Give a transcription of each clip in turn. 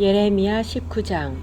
예레미야 19장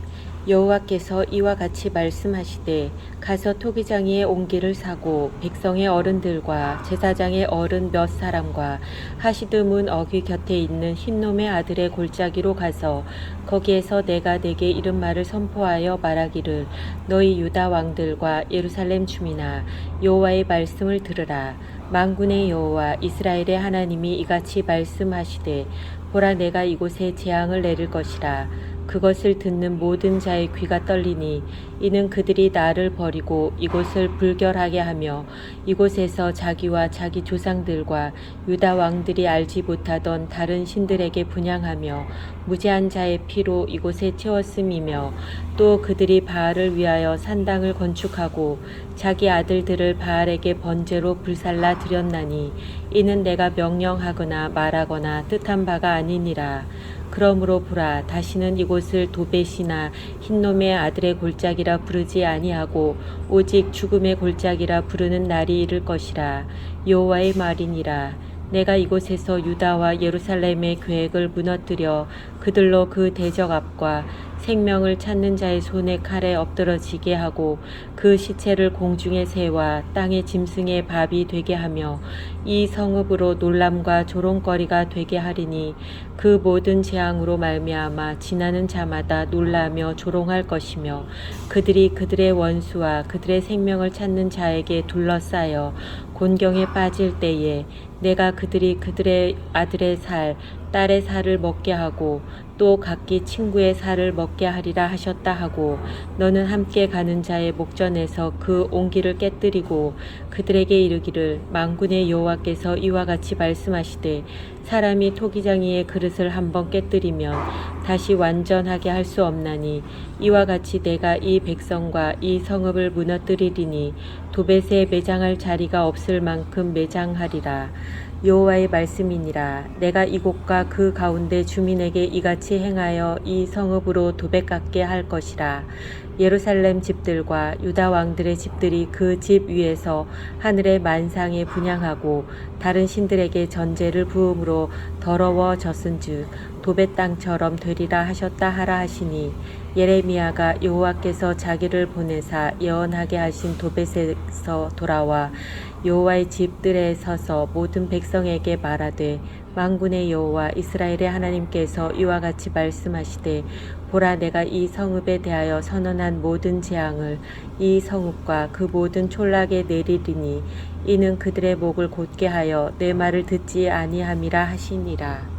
여호와께서 이와 같이 말씀하시되 가서 토기장이의 옹기를 사고 백성의 어른들과 제사장의 어른 몇 사람과 하시드문 어귀 곁에 있는 흰놈의 아들의 골짜기로 가서 거기에서 내가 내게 이른 말을 선포하여 말하기를 너희 유다 왕들과 예루살렘 주민아 여호와의 말씀을 들으라 만군의 여호와 이스라엘의 하나님이 이같이 말씀하시되 보라 내가 이곳에 재앙을 내릴 것이라 그것을 듣는 모든 자의 귀가 떨리니 이는 그들이 나를 버리고 이곳을 불결하게 하며 이곳에서 자기와 자기 조상들과 유다 왕들이 알지 못하던 다른 신들에게 분양하며 무죄한 자의 피로 이곳에 채웠음이며 또 그들이 바알을 위하여 산당을 건축하고 자기 아들들을 바알에게 번제로 불살라 드렸나니 이는 내가 명령하거나 말하거나 뜻한 바가 아니니라. 그러므로 보라 다시는 이곳을 도벳이나 흰놈의 아들의 골짜기라 부르지 아니하고 오직 죽음의 골짜기라 부르는 날이 이를 것이라. 여호와의 말이니라. 내가 이곳에서 유다와 예루살렘의 계획을 무너뜨려 그들로 그 대적 앞과 생명을 찾는 자의 손에 칼에 엎드러지게 하고 그 시체를 공중의 새와 땅의 짐승의 밥이 되게 하며 이 성읍으로 놀람과 조롱거리가 되게 하리니 그 모든 재앙으로 말미암아 지나는 자마다 놀라며 조롱할 것이며 그들이 그들의 원수와 그들의 생명을 찾는 자에게 둘러싸여 곤경에 빠질 때에 내가 그들이 그들의 아들의 살, 딸의 살을 먹게 하고 또 각기 친구의 살을 먹게 하리라 하셨다 하고 너는 함께 가는 자의 목전에서 그 온기를 깨뜨리고 그들에게 이르기를 만군의 여호와께서 이와 같이 말씀하시되 사람이 토기장이의 그릇을 한번 깨뜨리면 다시 완전하게 할 수 없나니 이와 같이 내가 이 백성과 이 성읍을 무너뜨리리니 도벳에 매장할 자리가 없을 만큼 매장하리라. 여호와의 말씀이니라. 내가 이곳과 그 가운데 주민에게 이같이 행하여 이 성읍으로 도백 같게 할 것이라 예루살렘 집들과 유다 왕들의 집들이 그 집 위에서 하늘의 만상에 분양하고 다른 신들에게 전제를 부음으로 더러워졌은즉 도벳 땅처럼 되리라 하셨다 하라 하시니 예레미야가 여호와께서 자기를 보내사 예언하게 하신 도벳에서 돌아와 여호와의 집들에 서서 모든 백성에게 말하되 만군의 여호와 이스라엘의 하나님께서 이와 같이 말씀하시되 보라 내가 이 성읍에 대하여 선언한 모든 재앙을 이 성읍과 그 모든 촌락에 내리리니 이는 그들의 목을 곧게 하여 내 말을 듣지 아니함이라 하시니라